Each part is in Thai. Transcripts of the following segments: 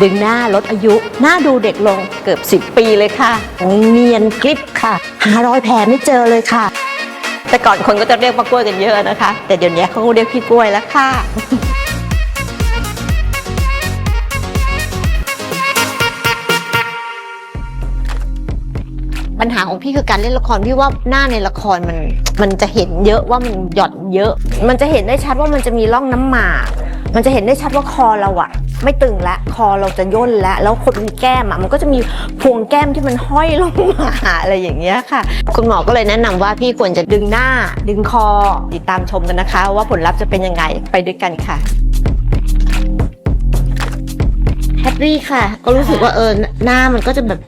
ดึงหน้าลดอายุ หน้าดูเด็กลงเกือบ 10 ปีเลยค่ะเนียนกริบค่ะ หารอยแผลไม่เจอเลยค่ะ แต่ก่อนคนก็จะเรียกป้ากล้วยกันเยอะนะคะ แต่เดี๋ยวนี้เขาก็เรียกพี่กล้วยแล้วค่ะปัญหาของพี่คือการเล่นละครพี่ว่าหน้าในละครมันมันจะเห็นเยอะว่ามันหย่อนเยอะ มันจะเห็นได้ชัดว่ามันจะมีร่องน้ำหมาก มันจะเห็นได้ชัดว่าคอเราอะ ไม่ตึงละคอเราจะย่นแล้วแล้วคนมีแก้มอะมันก็จะมีพวงแก้มที่มันห้อยลงมาอะไรอย่างเงี้ยค่ะ คุณหมอก็เลยแนะนำว่าพี่ควรจะดึงหน้า ดึงคอติดตามชมกันนะคะ ว่าผลลัพธ์จะเป็นยังไงไปด้วยกันค่ะแฮปปี้ค่ะ ก็รู้สึกว่าเออหน้ามันก็จะแบบ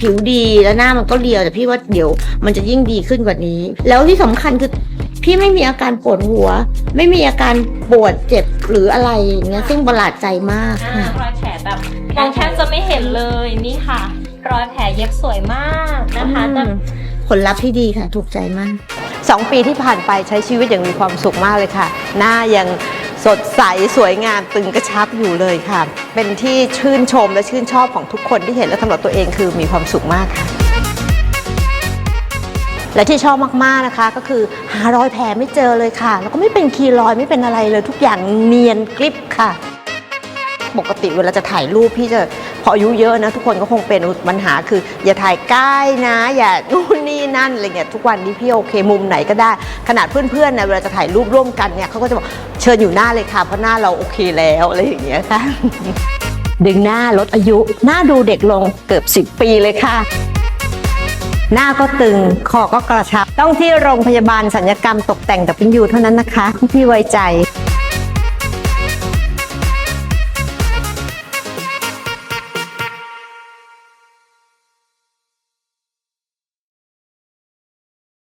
ผิวดีแล้วหน้ามันก็เรียวแต่พี่ว่าเดี๋ยวมันจะยิ่งดีขึ้นกว่านี้ แล้วที่สำคัญคือ พี่ไม่มีอาการปวดหัว ไม่มีอาการปวดเจ็บหรืออะไรอย่างเงี้ยซึ่งประหลาดใจมากอ่าค่ะรอยแผลแบบมองแทบจะไม่เห็นเลยนี่ค่ะ รอยแผลเย็บสวยมากนะคะแต่ผลลัพธ์ที่ดีค่ะ ถูกใจมาก สองปีที่ผ่านไปใช้ชีวิตอย่างมีความสุขมากเลยค่ะ หน้ายังสดใสสวยงามตึงกระชับอยู่เลยค่ะ เป็นที่ชื่นชมและชื่นชอบของทุกคนที่เห็นและสำหรับตัวเองคือมีความสุขมากค่ะ และที่ชอบมากๆนะคะ ก็คือหารอยแผลไม่เจอเลยค่ะ แล้วก็ไม่เป็นคีรอยไม่เป็นอะไรเลยทุกอย่างเนียนกริบค่ะ ปกติเวลาจะถ่ายรูปพี่จะพออายุเยอะนะทุกคนก็คงเป็นปัญหาคือ อย่าถ่ายใกล้นะ อย่านู่นนี่นั่นอะไรเงี้ยทุกวันนี้พี่โอเคมุมไหนก็ได้ ขนาดเพื่อนๆนะเวลาจะถ่ายรูปร่วมกันเนี่ยเขาก็จะบอกเชิญอยู่หน้าเลยค่ะเพราะหน้าเราโอเคแล้วอะไรอย่างเงี้ยค่ะดึงหน้าลดอายุ หน้าดูเด็กลงเกือบ 10 ปีเลยค่ะ หน้าก็ตึงคอก็กระชับ ต้องที่โรงพยาบาลสัญญกรรมตกแต่งแต่เป็นยูเท่านั้นนะคะที่พี่ไว้ใจ